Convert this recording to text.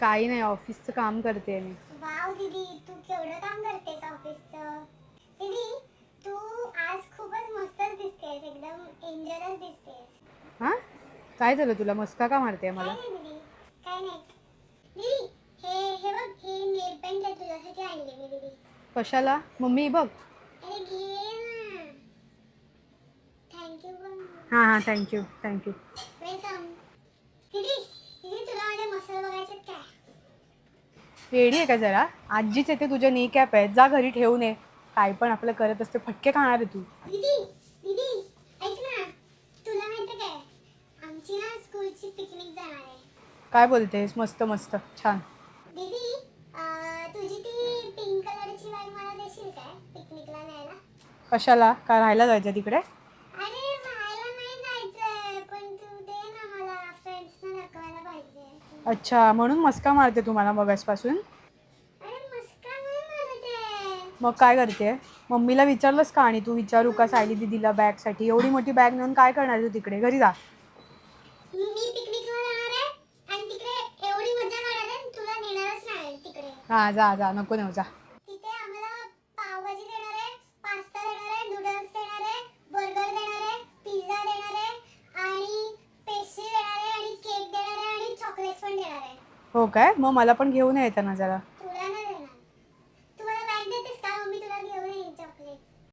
काही नाही ऑफिसचं काम करते मी. वाव दीदी तू केवढं काम करतेस ऑफिसचं. दीदी तू आज खूपच मस्तच दिसतेस एकदम एंजलच दिसतेस. हां? काय झालं तुला? मस्का का मारते काय मला नाही दीदी काय नाही. दीदी हे हे बघ हे नेल पेंट आहे तुझ्यासाठी आणले मी दीदी. कशाला? मम्मी बघ. अरे घे ना. थँक्यू पण हां हां थँक्यू थँक्यू वेलकम दीदी दीदी तुला माझे मसल बघायचे काय रेडी आहे का जरा? आजीच येते तुझ्या नी कॅप आहेत. जा घरी ठेवून ये. काय पण आपलं करत असते. फटके खाणार आहे तू. दीदी दीदी ऐक ना. तुला माहिती काय? आमची ना स्कूलची पिकनिक जाणार आहे. काय बोलतेस? मस्त मस्त. छान. दीदी अं, तुझी ती पिंक कलरची बॅग मला देशील काय? पिकनिकला न्यायला? कशाला? काय राहायला जायचं तिकडे अरे राहायला नाही जायचंय पण तू दे ना मला फ्रेंड्सना दाखवायला पाहिजे अच्छा म्हणून मस्का मारते तुम्हाला मगासपासून मग काय करते? मम्मीला विचारलंस का आणि तू विचारू का सायली दिदीला बॅगसाठी? एवढी मोठी बॅग नेऊन काय करणार तू तिकडे? घरी जा. हा हां जा जा नको नेऊ जा तिथे आम्हाला पावभाजी देणार आहे पास्ता देणार आहे नूडल्स देणार आहे बर्गर देणार आहे पिझ्झा देणार आहे आणि पेस्ट्री देणार आहे आणि केक देणार आहे आणि चॉकलेट्स पण देणार आहे हो काय? मग मला पण घेऊन ये येताना जरा.